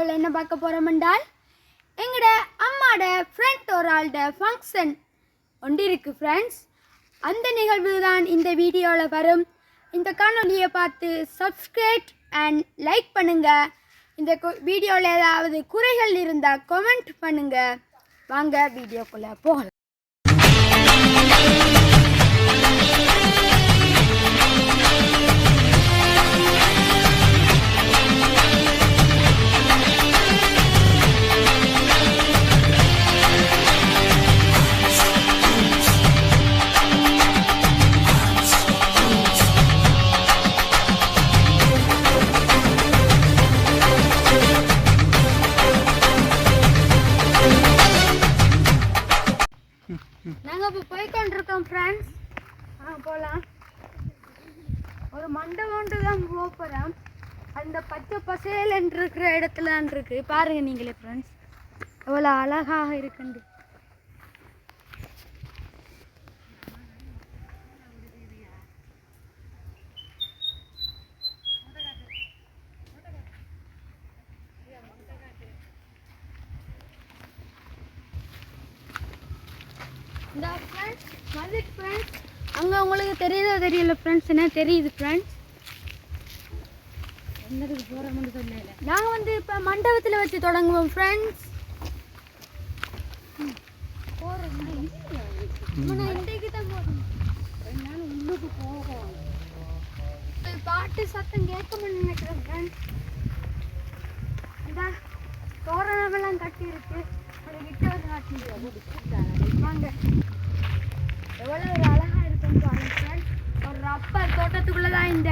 வீடியோவில் என்ன பார்க்க போகிறோம் என்றால் எங்களோட அம்மாட ஃப்ரெண்ட் ஒரு ஆளோட ஃபங்க்ஷன் ஒன்று இருக்குது ஃப்ரெண்ட்ஸ் அந்த நிகழ்வு தான் இந்த வீடியோவில் வரும். இந்த காணொலியை பார்த்து சப்ஸ்கிரைப் அண்ட் லைக் பண்ணுங்கள் இந்த வீடியோவில் ஏதாவது குறைகள் இருந்தால் கமெண்ட் பண்ணுங்கள் வாங்க வீடியோக்குள்ளே போகலாம். பாருங்க நீங்களே ஃப்ரெண்ட்ஸ் எவ்வளோ அழகாக இருக்குண்டு இந்த ஃப்ரெண்ட்ஸ் மதுக் ஃப்ரெண்ட்ஸ் அங்கே உங்களுக்கு தெரியுதோ தெரியல ஃப்ரெண்ட்ஸ் என்ன தெரியுது ஃப்ரெண்ட்ஸ் நாங்கள் வந்து இப்போ மண்டபத்தில் வச்சு தொடங்குவோம் ஃப்ரெண்ட்ஸ் பாட்டு சத்தம் கேட்க நினைக்கிறேன் ஃப்ரெண்ட்ஸ் இந்த தோரணமெல்லாம் கட்டி இருக்கு ஒரு கிட்ட ஒரு காட்டி வாங்க. எவ்வளோ ஒரு அழகா இருக்குன்னு பாருங்க ஒரு ரப்பர் தோட்டத்துக்குள்ளே தான் இந்த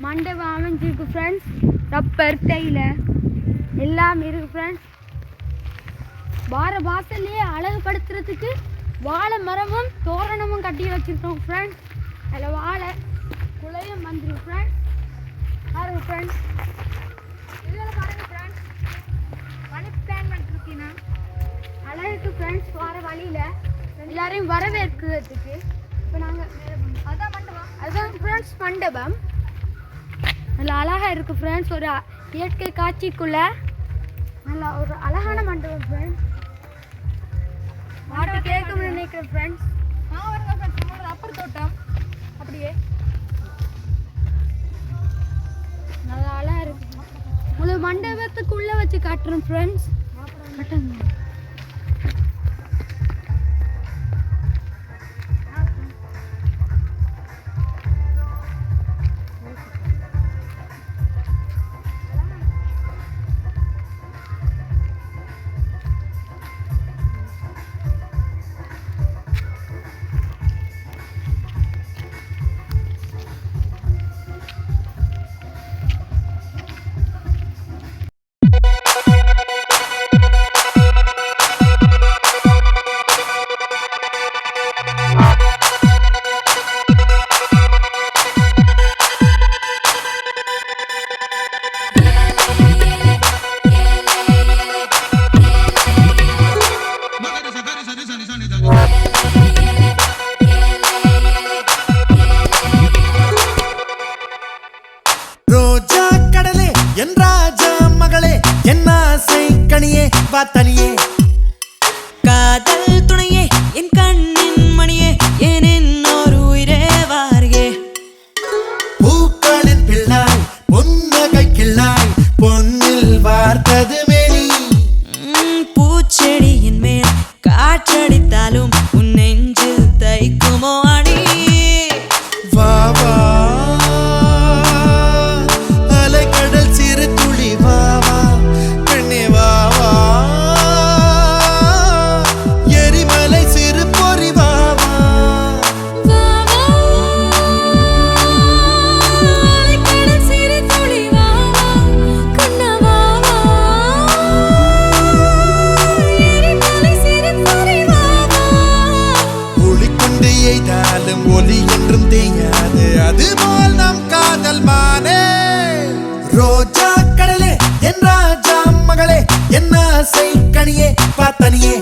மண்டபம் அமைஞ்சிருக்கு ஃப்ரெண்ட்ஸ் ரப்பர் தேயில. எல்லாம் இருக்கு ஃப்ரெண்ட்ஸ் வார வாசல்லையே அழகுபடுத்துறதுக்கு வாழை மரமும் தோரணமும் கட்டி வச்சிருக்கோம் ஃப்ரெண்ட்ஸ் அதில் வாழை குளையும் வந்துடும் ஃப்ரெண்ட்ஸ் பாருங்க ஃப்ரெண்ட்ஸ் இதில் பாருங்க ஃப்ரெண்ட்ஸ் மணி பிளான் பண்ணிருக்கீங்கன்னா அழகுக்கு ஃப்ரெண்ட்ஸ் வர வழியில் எல்லாரையும் வரவேற்கிறதுக்கு இப்போ நாங்கள் அதான் அதுதான் ஃப்ரெண்ட்ஸ் மண்டபம். நல்ல அழகாக இருக்குது ஃப்ரெண்ட்ஸ் ஒரு இயற்கை காட்சிக்குள்ள நல்லா ஒரு அழகான மண்டபம் ஃப்ரெண்ட்ஸ் பாட்டு கேட்கணும்னு நினைக்கிறேன் ஃப்ரெண்ட்ஸ் நான் வருங்க ஃப்ரெண்ட்ஸ் நம்மளோட அப்பர் தோட்டம். அப்படியே. நல்லா அழகா இருக்கு. முழு மண்டபத்துக்குள்ளே வச்சு காட்டுறேன் ஃப்ரெண்ட்ஸ் காட்டுங்க ஒலி என்றும் தேயாது அதுபோல் நம் காதல் மானே ரோஜா கடலே என் ராஜா மகளே என்ன ஆசை கனியே பார்த்தனியே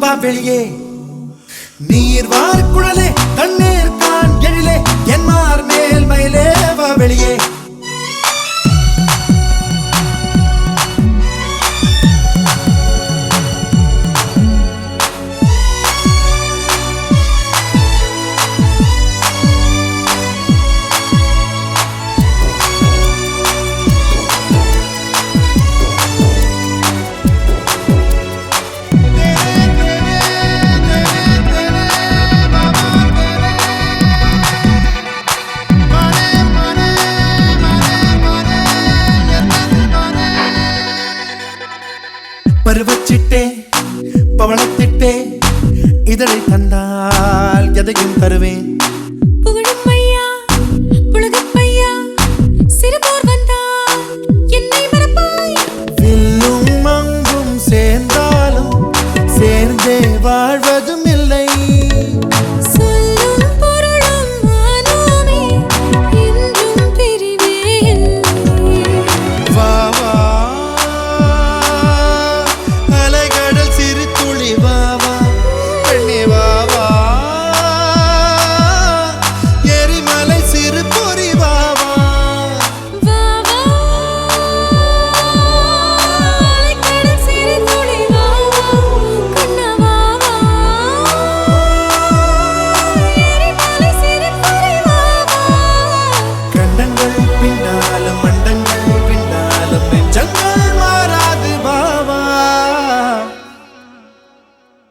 வா வெளியே. நீர் வார் குழலே கண்ணீர் கான் எழிலே என் மார் மேல் மயிலே வா வெளியே. பருவச்சிட்டே பவளத்திட்டே இதனை தந்தால் எதையும் தருவேன்.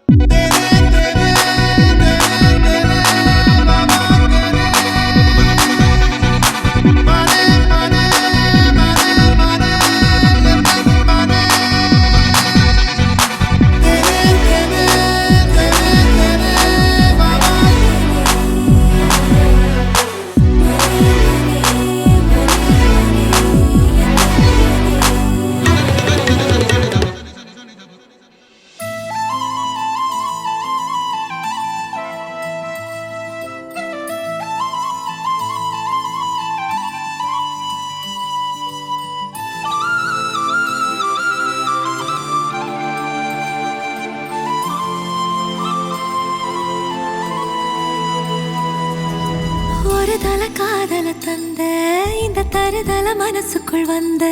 Baby. காதல தந்த இந்த தருதல மனசுக்குள் வந்த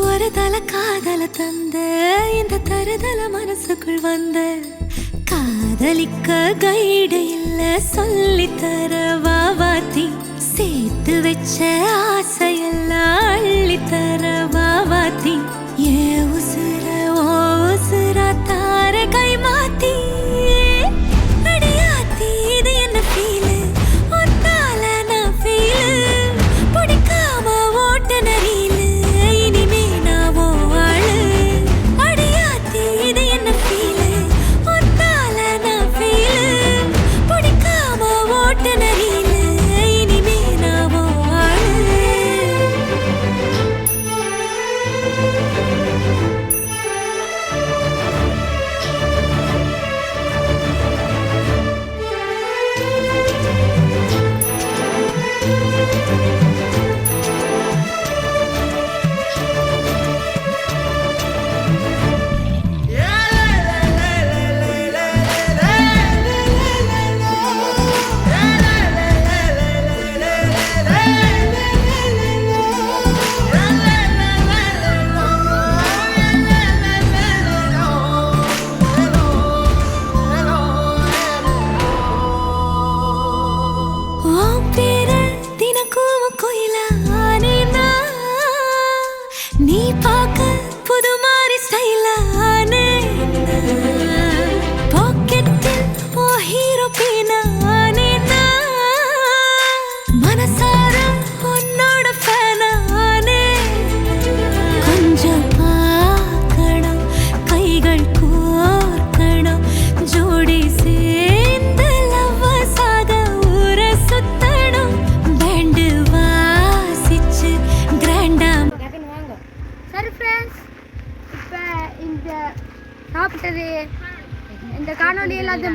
ஒரு தல காதல தந்த இந்த தருதல மனசுக்குள் வந்த. காதலிக்க கைடு இல்ல சொல்லி தர வாவாத்தி சேர்த்து வச்ச ஆசையெல்லாம் அள்ளி தர வாவாத்தி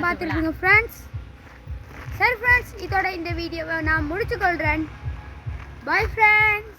பார்த்துருப்பீங்க ஃப்ரெண்ட்ஸ் சரி ஃப்ரெண்ட்ஸ் இதோட இந்த வீடியோவை நான் முடிச்சுக்கொள்கிறேன் பாய் ஃப்ரெண்ட்ஸ்